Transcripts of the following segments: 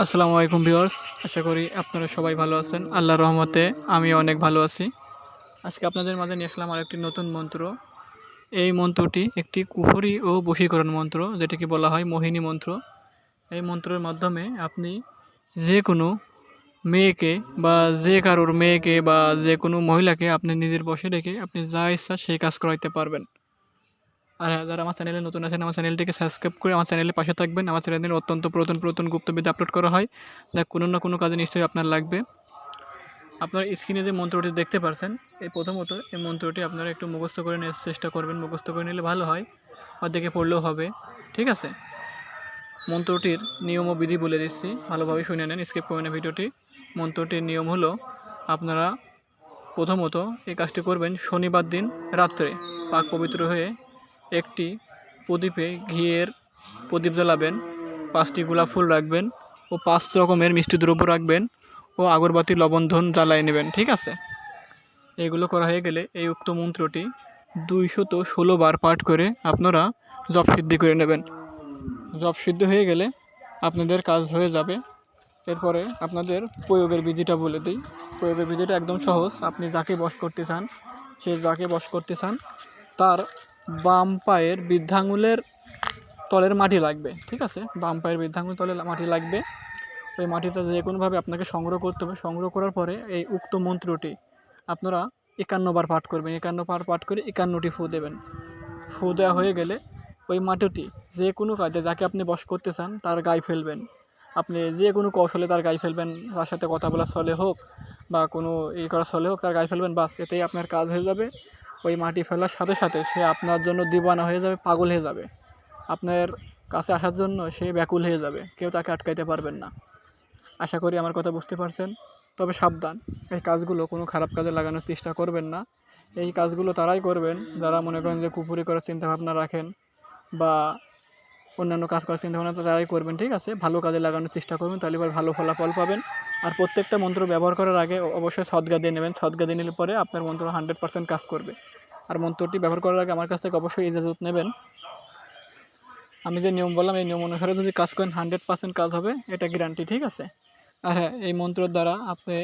আসসালামু আলাইকুম ভিউয়ার্স, আশা করি আপনারা সবাই ভালো আছেন। আল্লাহর রহমতে আমি অনেক ভালো আছি। আজকে আপনাদের মাঝে নিয়ে আসলাম আরেকটি নতুন মন্ত্র। এই মন্ত্রটি একটি কুফরি ও বশীকরণ মন্ত্র, যেটাকে বলা হয় মোহিনী মন্ত্র। এই মন্ত্রের মাধ্যমে আপনি যে কোনো মেয়েকে বা যে কারোর মেয়েকে বা যে কোনো মহিলাকে আপনি নিজের বসে রেখে আপনি যা ইচ্ছা সেই কাজ করাইতে পারবেন। আর হ্যাঁ, যারা আমার চ্যানেলে নতুন আছেন আমার চ্যানেলটিকে সাবস্ক্রাইব করে আমার চ্যানেলের পাশে থাকবেন। আমার চ্যানেলে অত্যন্ত পুরাতন পুরাতন গুপ্তবিদ্যা আপলোড করা হয় যা কোনো না কোনো কাজে নিশ্চয়ই আপনার লাগবে। আপনার স্ক্রিনে যে মন্ত্রটি দেখতে পারছেন এই প্রথমত এই মন্ত্রটি আপনারা একটু মুখস্থ করে নেওয়ার চেষ্টা করবেন। মুখস্থ করে নিলে ভালো হয় দেখে পড়লেও হবে। ঠিক আছে? মন্ত্রটির নিয়ম ও বিধি বলে দিচ্ছি ভালোভাবে শুনে নেন স্কিপ না ভিডিওটি। মন্ত্রটির নিয়ম হলো আপনারা প্রথমত এই কাজটি করবেন শনিবার দিন রাত্রে পাক পবিত্র হয়ে একটি প্রদীপে ঘিয়ের প্রদীপ জ্বালাবেন, পাঁচটি গোলাপ ফুল রাখবেন ও পাঁচ রকমের মিষ্টি দ্রব্য রাখবেন ও আগরবাতি লবণধন জ্বালায় নেবেন, ঠিক আছে? এগুলো করা হয়ে গেলে এই উক্ত মন্ত্রটি দুইশত ষোলো বার পাঠ করে আপনারা জপ সিদ্ধি করে নেবেন। জপ সিদ্ধ হয়ে গেলে আপনাদের কাজ হয়ে যাবে। এরপরে আপনাদের প্রয়োগের বিধিটা বলে দিই। প্রয়োগের বিধিটা একদম সহজ। আপনি যাকে বশ করতে চান, সে যাকে বশ করতে চান, তার বাম পায়ের বৃদ্ধাঙ্গুলের তলের মাটি লাগবে, ঠিক আছে? বাম পায়ের বৃদ্ধাঙ্গুল তলের মাটি লাগবে। ওই মাটিটা যে কোনোভাবে আপনাকে সংগ্রহ করতে হবে, সংগ্রহ করার পরে এই উক্ত মন্ত্রটি আপনারা একান্নবার পাঠ করবেন। একান্ন বার পাঠ করে একান্নটি ফু দেবেন। ফু দেওয়া হয়ে গেলে ওই মাটিটি যে কোনো কাজে যাকে আপনি বস করতে চান, তার গায়ে ফেলবেন। আপনি যে কোনো কৌশলে তার গায়ে ফেলবেন, তার সাথে কথা বলার চলে হোক বা কোনো ই করার ছলে হোক, তার গায়ে ফেলবেন, বাস, এতেই আপনার কাজ হয়ে যাবে। ওই মাটি ফেলার সাথে সাথে সে আপনার জন্য দিবানা হয়ে যাবে, পাগল হয়ে যাবে। আপনার কাছে আসার জন্য সে ব্যাকুল হয়ে যাবে, কেউ তাকে আটকাইতে পারবেন না। আশা করি আমার কথা বুঝতে পারছেন। তবে সাবধান, এই কাজগুলো কোনো খারাপ কাজে লাগানোর চেষ্টা করবেন না। এই কাজগুলো তারাই করবেন যারা মনে করেন যে কুপুরি করার চিন্তাভাবনা রাখেন বা অন্যান্য কাজ করার চিন্তাভাবনা তারাই করবেন, ঠিক আছে? ভালো কাজে লাগানোর চেষ্টা করবেন, তাহলে এবার ভালো ফলাফল পাবেন। আর প্রত্যেকটা মন্ত্র ব্যবহার করার আগে অবশ্যই সদগা দিয়ে নেবেন। সদগা দিয়ে নিলে পরে আপনার মন্ত্র হান্ড্রেড পার্সেন্ট কাজ করবে। আর মন্ত্রটি ব্যবহার করার আগে আমার কাছ থেকে অবশ্যই ইজাজত নেবেন। আমি যে নিয়ম বললাম, এই নিয়ম অনুসারে যদি কাজ করেন, হান্ড্রেড পার্সেন্ট কাজ হবে, এটা গ্যারান্টি ঠিক আছে? আর হ্যাঁ এই মন্ত্রের দ্বারা আপনি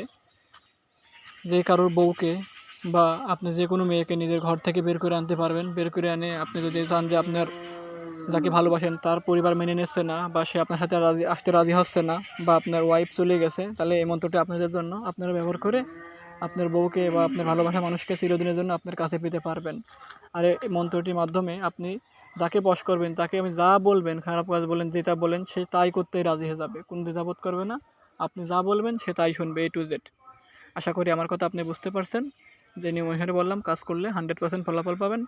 যে কারোর বউকে বা আপনি যে কোনো মেয়েকে নিজের ঘর থেকে বের করে আনতে পারবেন। বের করে আনে আপনি যদি চান যে আপনার যাকে ভালোবাসেন, তার পরিবার মেনে নিচ্ছে না বা সে আপনার সাথে রাজি, আসতে রাজি হচ্ছে না বা আপনার ওয়াইফ চলে গেছে, তাহলে এই মন্ত্রটি আপনাদের জন্য, আপনারা ব্যবহার করে আপনার বউকে বা আপনার ভালোবাসা মানুষকে চিরদিনের জন্য আপনার কাছে পেতে পারবেন। আর এই মন্ত্রটির মাধ্যমে আপনি যাকে বশ করবেন, তাকে আমি যা বলবেন, খারাপ কাজ বলেন, যেটা বলেন, সে তাই করতেই রাজি হয়ে যাবে। কোন দ্বিধাবোধ করবে না। আপনি যা বলবেন, সে তাই শুনবে এ টু জেড আশা করি আমার কথা আপনি বুঝতে পারছেন। যে নিয়ম অনুসারে বললাম, কাজ করলে হান্ড্রেড পার্সেন্ট ফলাফল পাবেন।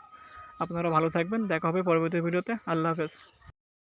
আপনারা ভালো থাকবেন। দেখা হবে পরবর্তী ভিডিওতে। আল্লাহ হাফেজ।